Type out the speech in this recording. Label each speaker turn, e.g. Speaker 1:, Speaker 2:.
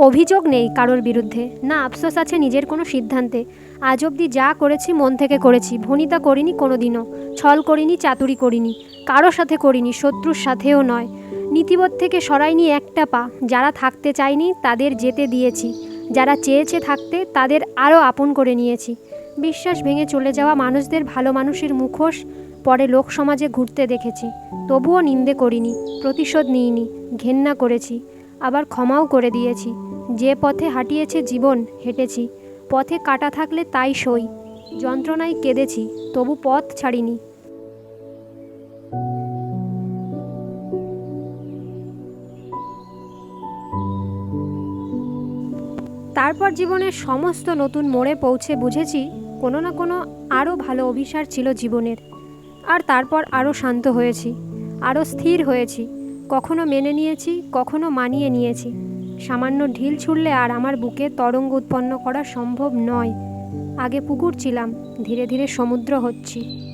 Speaker 1: অভিযোগ নেই কারোর বিরুদ্ধে। না, আফসোস আছে নিজের কোনো সিদ্ধান্তে। আজ অবধি যা করেছি, মন থেকে করেছি। ভনিতা করিনি কোনো দিনও ছল করিনি, চাতুরি করিনি। কারও সাথে করিনি, শত্রুর সাথেও নয়। নীতিবোধ থেকে সরাইনি একটা পা। যারা থাকতে চায়নি তাদের যেতে দিয়েছি। যারা চেয়েছে থাকতে, তাদের আরও আপন করে নিয়েছি। বিশ্বাস ভেঙে চলে যাওয়া মানুষদের ভালো মানুষের মুখোশ পরে লোক সমাজে ঘুরতে দেখেছি। তবুও নিন্দে করিনি, প্রতিশোধ নিইনি, ঘেন্না করেছি। আবার ক্ষমাও করে দিয়েছি। যে পথে হাঁটিয়েছে জীবন, হেঁটেছি। পথে কাটা থাকলে তাই সই। যন্ত্রণায় কেঁদেছি, তবু পথ ছাড়িনি। তারপর জীবনের সমস্ত নতুন মোড়ে পৌঁছে বুঝেছি, কোনো না কোনো আরও ভালো অভিসার ছিল জীবনের। আর তারপর আরও শান্ত হয়েছি, আরও স্থির হয়েছি। কখনো মেনে নিয়েছি, কখনো মানিয়ে নিয়েছি। সামান্য ঢিল ছুড়লে আর আমার বুকে তরঙ্গ উৎপন্ন করা সম্ভব নয়। আগে পুকুর ছিলাম, ধীরে ধীরে সমুদ্র হচ্ছি।